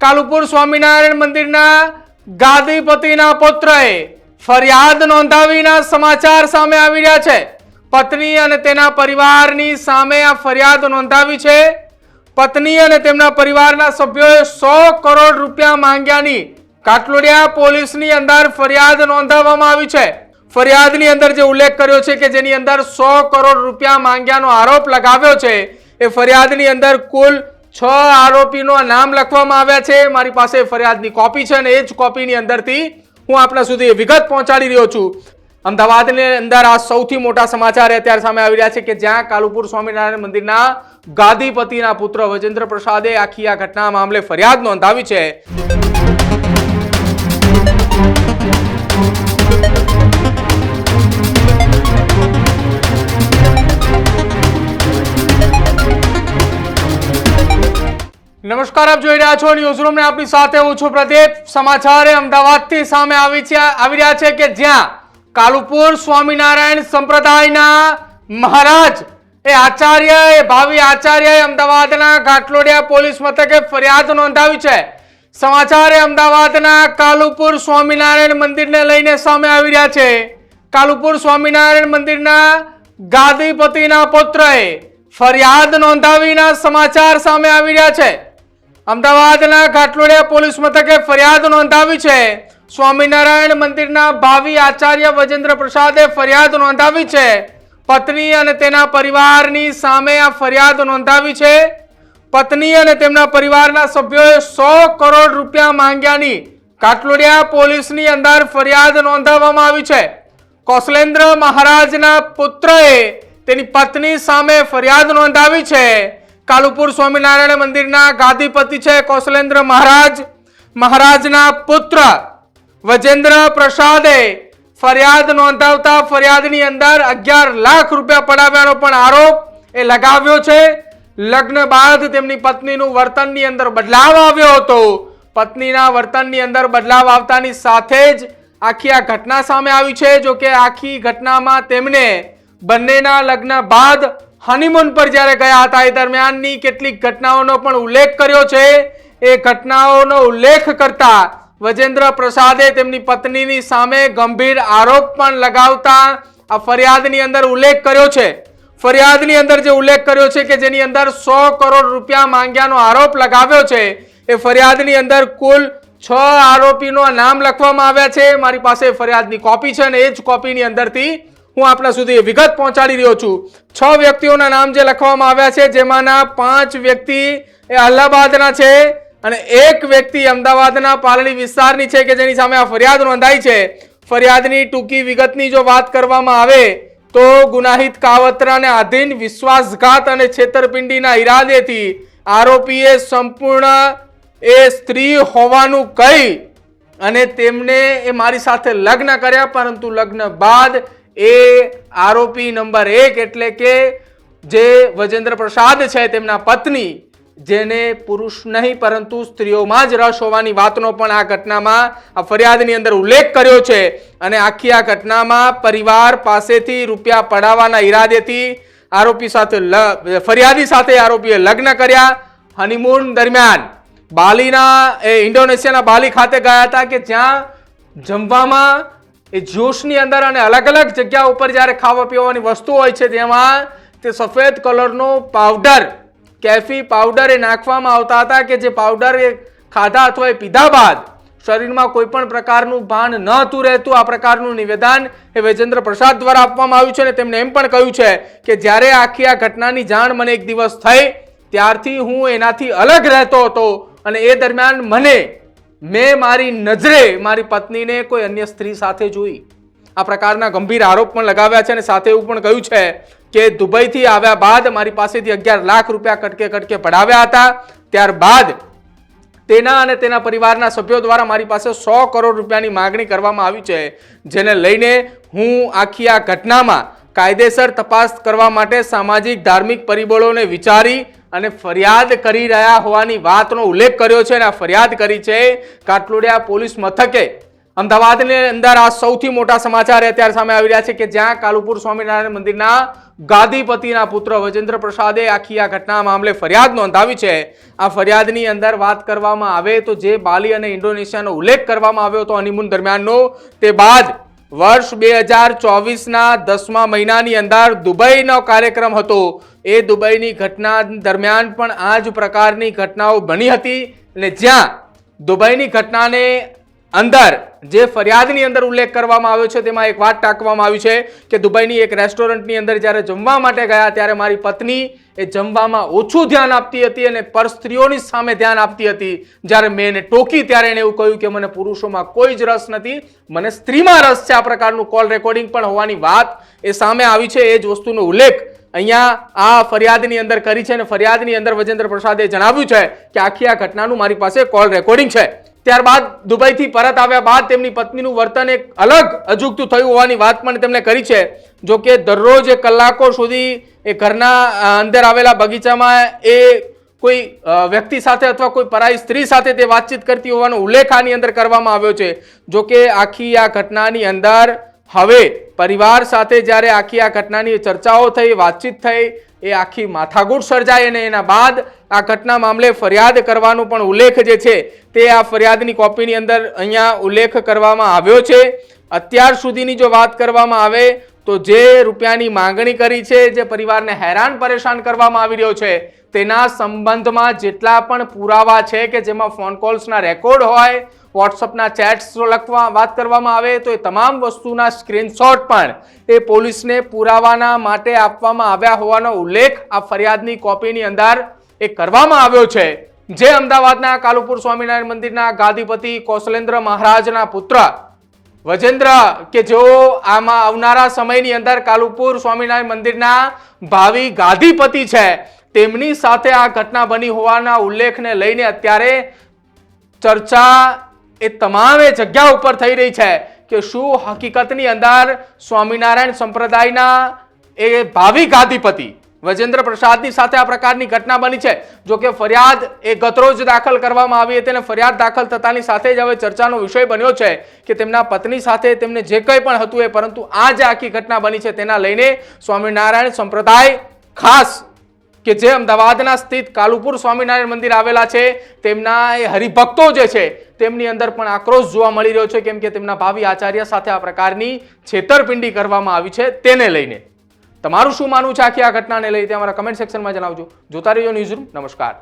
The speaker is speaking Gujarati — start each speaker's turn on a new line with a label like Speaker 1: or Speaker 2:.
Speaker 1: કાલુપુર સ્વામિનારાયણ મંદિરના ગાદીપતિના પુત્રએ ફરિયાદ નોંધાવીના સમાચાર સામે આવી રહ્યા છે. પત્ની અને તેના પરિવારની સામે આ ફરિયાદ નોંધાવી છે. પત્ની અને તેમના પરિવારના સભ્યોએ સો કરોડ રૂપિયા માંગ્યાની કાટલોડિયા પોલીસની અંદર ફરિયાદ નોંધાવવામાં આવી છે. ફરિયાદની અંદર જે ઉલ્લેખ કર્યો છે કે જેની અંદર સો કરોડ રૂપિયા માંગ્યાનો આરોપ લગાવ્યો છે, એ ફરિયાદની અંદર કુલ છ આરોપીનો નામ લખવામાં આવ્યા છે. મારી પાસે ફરિયાદની કોપી છે અને એ જ કોપીની અંદરથી હું આપણા સુધી વિગત પહોંચાડી રહ્યો છું. અમદાવાદની અંદર આ સૌથી મોટા સમાચાર અત્યારે સામે આવી રહ્યા છે કે જ્યાં કાલુપુર સ્વામિનારાયણ મંદિરના ગાદીપતિના પુત્ર વજેન્દ્ર પ્રસાદે આખી આ ઘટના મામલે ફરિયાદ નોંધાવી છે. નમસ્કાર, આપ જોઈ રહ્યા છો ન્યૂઝરૂમ ને આપની સાથે હું છું પ્રદીપ. સમાચાર અમદાવાદથી સામે આવી છે આવી રહ્યા છે કે જ્યાં કાલુપુર સ્વામિનારાયણ સંપ્રદાયના મહારાજ એ આચાર્ય એ ભાવિ આચાર્યએ અમદાવાદના ઘાટલોડિયા પોલીસ મથકે ફરિયાદ નોંધાવી છે. સમાચાર એ અમદાવાદના કાલુપુર સ્વામિનારાયણ મંદિરને લઈને સામે આવી રહ્યા છે. કાલુપુર સ્વામિનારાયણ મંદિરના ગાદીપતિના પુત્રએ ફરિયાદ નોંધાવીના સમાચાર સામે આવી રહ્યા છે. અમદાવાદના ઘાટલોડિયા પોલીસ મથકે ફરિયાદ નોંધાવી છે. સ્વામિનારાયણ મંદિરના ભાવિ આચાર્ય વજેન્દ્ર પ્રસાદે ફરિયાદ નોંધાવી છે. પત્ની અને તેના પરિવારની સામે આ ફરિયાદ નોંધાવી છે. પત્ની અને તેમના પરિવારના સભ્યોએ સો કરોડ રૂપિયા માંગ્યાની કાટલોડિયા પોલીસની અંદર ફરિયાદ નોંધાવવામાં આવી છે. કૌશલેન્દ્ર મહારાજના પુત્રએ તેની પત્ની સામે ફરિયાદ નોંધાવી છે. કાલુપુર સ્વામિનારાયણ મંદિરના ગાદીપતિ છે કૌશલેન્દ્ર મહારાજ. મહારાજના પુત્ર વજેન્દ્ર પ્રસાદે ફરિયાદ નોંધાવતા ફરિયાદની અંદર અગિયાર લાખ રૂપિયા પડાવ્યાનો પણ આરોપ એ લગાવ્યો છે. લગ્ન બાદ તેમની પત્નીનું વર્તનની અંદર બદલાવ આવ્યો હતો. પત્નીના વર્તનની અંદર બદલાવ આવતાની સાથે જ આખી આ ઘટના સામે આવી છે. જો કે આખી ઘટનામાં તેમને બંનેના લગ્ન બાદ હનીમૂન પર જ્યારે ગયા હતા, એ દરમિયાનની કેટલીક ઘટનાઓનો પણ ઉલ્લેખ કર્યો છે. એ ઘટનાઓનો ઉલ્લેખ કરતા વજેન્દ્ર પ્રસાદે તેમની પત્નીની સામે ગંભીર આરોપ પણ લગાવતા આ ફરિયાદની અંદર ઉલ્લેખ કર્યો છે. ફરિયાદની અંદર જે ઉલ્લેખ કર્યો છે કે જેની અંદર સો કરોડ રૂપિયા માંગ્યાનો આરોપ લગાવ્યો છે, એ ફરિયાદની અંદર કુલ છ આરોપીનો નામ લખવામાં આવ્યા છે. મારી પાસે ફરિયાદની કોપી છે અને એ જ કોપીની અંદરથી હું આપણા સુધી વિગત પહોંચાડી રહ્યો છું. છ વ્યક્તિઓના નામ જે લખવામાં આવ્યા છે, જેમાંના પાંચ વ્યક્તિ એ અલ્હાબાદના છે અને એક વ્યક્તિ અમદાવાદના પાલડી વિસ્તારની છે કે જેની સામે આ ફરિયાદ નોંધાઈ છે. ફરિયાદની ટૂંકી વિગતની જો વાત કરવામાં આવે તો ગુનાહિત કાવતરાને આધીન વિશ્વાસઘાત અને છેતરપિંડીના ઈરાદેથી આરોપીએ સંપૂર્ણ એ સ્ત્રી હોવાનું કહી અને તેમને એ મારી સાથે લગ્ન કર્યા, પરંતુ લગ્ન બાદ એ આરોપી નંબર એક એટલે કે જે વજેન્દ્ર પ્રસાદ છે તેમના પત્ની, જેને પુરુષ નહીં પરંતુ સ્ત્રીઓમાં જ રસ હોવાની વાતનો પણ આ ઘટનામાં, આ ફરિયાદની અંદર ઉલ્લેખ કર્યો છે. અને આખી આ ઘટનામાં પરિવાર પાસેથી રૂપિયા પડાવવાના ઈરાદેથી આરોપી સાથે ફરિયાદી સાથે આરોપીએ લગ્ન કર્યા. હનીમૂન દરમિયાન બાલીના, એ ઇન્ડોનેશિયાના બાલી ખાતે ગયા હતા કે જ્યાં જમવામાં એ જોશની અંદર અને અલગ અલગ જગ્યા ઉપર જ્યારે ખાવા પીવાની વસ્તુ હોય છે તેમાં તે સફેદ કલરનો પાવડર, કેફી પાવડર એ નાખવામાં આવતા હતા કે જે પાવડર એ ખાધા અથવા એ પીધા બાદ શરીરમાં કોઈ પણ પ્રકારનું ભાન ન હતું રહેતું, આ પ્રકારનું નિવેદન એ વૈજેન્દ્ર પ્રસાદ દ્વારા આપવામાં આવ્યું છે અને તેમણે એમ પણ કહ્યું છે કે જ્યારે આખી આ ઘટનાની જાણ મને એક દિવસ થઈ, ત્યારથી હું એનાથી અલગ રહેતો હતો અને એ દરમિયાન મને મેં મારી નજરે મારી પત્નીને કોઈ અન્ય સ્ત્રી સાથે જોઈ. આ પ્રકારના ગંભીર આરોપ પણ લગાવ્યા છે અને સાથે એવું પણ કહ્યું છે કે દુબઈથી આવ્યા બાદ મારી પાસેથી અગિયાર લાખ રૂપિયા કટકે કટકે પડાવ્યા હતા. ત્યારબાદ તેના અને તેના પરિવારના સભ્યો દ્વારા મારી પાસે સો કરોડ રૂપિયાની માગણી કરવામાં આવી છે, જેને લઈને હું આખી આ ઘટનામાં કાયદેસર તપાસ કરવા માટે સામાજિક, ધાર્મિક પરિબળોને વિચારી અને ફરિયાદ કરી રહ્યા હોવાની વાતનો ઉલ્લેખ કર્યો છે અને આ ફરિયાદ કરી છે કાટલોડિયા પોલીસ મથકે. અમદાવાદની અંદર આ સૌથી મોટા સમાચાર અત્યારે સામે આવી રહ્યા છે કે જ્યાં કાલુપુર સ્વામિનારાયણ મંદિરના ગાદીપતિના પુત્ર વજેન્દ્ર પ્રસાદે આખી આ ઘટના મામલે ફરિયાદ નોંધાવી છે. આ ફરિયાદની અંદર વાત કરવામાં આવે તો જે બાલી અને ઇન્ડોનેશિયાનો ઉલ્લેખ કરવામાં આવ્યો હતો હનીમૂન દરમિયાનનો, તે બાદ વર્ષ બે હજાર ચોવીસના દસમા મહિનાની અંદર દુબઈનો કાર્યક્રમ હતો. એ દુબઈની ઘટના દરમિયાન પણ આ જ પ્રકારની ઘટનાઓ બની હતી અને જ્યાં દુબઈની ઘટનાને અંદર જે ફરિયાદની અંદર ઉલ્લેખ કરવામાં આવ્યો છે, તેમાં એક વાત ટાંકવામાં આવી છે કે દુબઈની એક રેસ્ટોરન્ટની અંદર જ્યારે જમવા માટે ગયા, ત્યારે મારી પત્ની એ જમવામાં ઓછું ધ્યાન આપતી હતી અને પર સ્ત્રીઓની સામે ધ્યાન આપતી હતી. જ્યારે મેં એને ટોકી, ત્યારે એણે એવું કહ્યું કે મને પુરુષોમાં કોઈ જ રસ નથી, મને સ્ત્રીમાં રસ છે આ પ્રકારનું કોલ રેકોર્ડિંગ, પણ હોવાની વાત એ સામે આવી છે, એ જ વસ્તુનો ઉલ્લેખ અહીંયા આ ફરિયાદની અંદર કરી છે અને ફરિયાદની અંદર વજેન્દ્ર પ્રસાદે જણાવ્યું છે કે આખી આ ઘટનાનું મારી પાસે કોલ રેકોર્ડિંગ છે. ત્યારબાદ દુબઈથી પરત આવ્યા બાદ તેમની પત્નીનું વર્તન એક અલગ અજુગતું થયું હોવાની વાત પણ તેમણે કરી છે. જો કે દરરોજ એ કલાકો સુધી એ ઘરના અંદર આવેલા બગીચામાં એ કોઈ વ્યક્તિ સાથે અથવા કોઈ પરાઈ સ્ત્રી સાથે તે વાતચીત કરતી હોવાનો ઉલ્લેખ આની અંદર કરવામાં આવ્યો છે. જો કે આખી આ ઘટનાની અંદર હવે પરિવાર સાથે જ્યારે આખી આ ઘટનાની ચર્ચાઓ થઈ, વાતચીત થઈ એ આખી માથાકૂટ સર્જાય અને એના બાદ આ ઘટના મામલે ફરિયાદ કરવાનો પણ ઉલ્લેખ જે છે તે આ ફરિયાદની કોપીની અંદર અહીંયા ઉલ્લેખ કરવામાં આવ્યો છે. અત્યાર સુધીની જો વાત કરવામાં આવે તો જે રૂપિયાની માંગણી કરી છે, જે પરિવારને હેરાન પરેશાન કરવામાં આવી રહ્યો છે, તેના સંબંધમાં જેટલા પણ પુરાવા છે કે જેમાં ફોન કોલ્સના રેકોર્ડ હોય વોટ્સઅપના ચેટ્સ લખવા વાત કરવામાં આવે તો એ તમામ વસ્તુના સ્ક્રીનશોટ પણ એ પોલીસને પુરાવાના માટે આપવામાં આવ્યા હોવાનો ઉલ્લેખ આ ફરિયાદની કોપીની અંદર એ કરવામાં આવ્યો છે. જે અમદાવાદના કાલુપુર સ્વામિનારાયણ મંદિરના ગાદીપતિ કૌશલેન્દ્ર મહારાજના પુત્ર વજેન્દ્ર કે જેઓ આમાં આવનારા સમયની અંદર કાલુપુર સ્વામિનારાયણ મંદિરના ભાવિ ગાદીપતિ છે, તેમની સાથે આ ઘટના બની હોવાના ઉલ્લેખને લઈને અત્યારે ચર્ચા એ તમામે જગ્યા ઉપર થઈ રહી છે કે શું હકીકતની અંદર સ્વામિનારાયણ સંપ્રદાયના એ ભાવિ ગાદીપતિ વજેન્દ્ર પ્રસાદની સાથે આ પ્રકારની ઘટના બની છે? જો કે ફરિયાદ એ ગતરોજ દાખલ કરવામાં આવી હતી અને ફરિયાદ દાખલ થતાની સાથે જ હવે ચર્ચાનો વિષય બન્યો છે કે તેમના પત્ની સાથે તેમને જે કંઈ પણ હતું એ, પરંતુ આ જે આખી ઘટના બની છે તેના લઈને સ્વામિનારાયણ સંપ્રદાય ખાસ કે જે અમદાવાદના સ્થિત કાલુપુર સ્વામિનારાયણ મંદિર આવેલા છે, તેમના એ હરિભક્તો જે છે, તેમની અંદર પણ આક્રોશ જોવા મળી રહ્યો છે, કેમ કે તેમના ભાવિ આચાર્ય સાથે આ પ્રકારની છેતરપિંડી કરવામાં આવી છે તેને લઈને. તમારું શું માનવું છે આખી આ ઘટનાને લઈને? તે અમારા કમેન્ટ સેક્શનમાં જણાવજો. જોતા રહેજો ન્યૂઝરૂમ નમસ્કાર.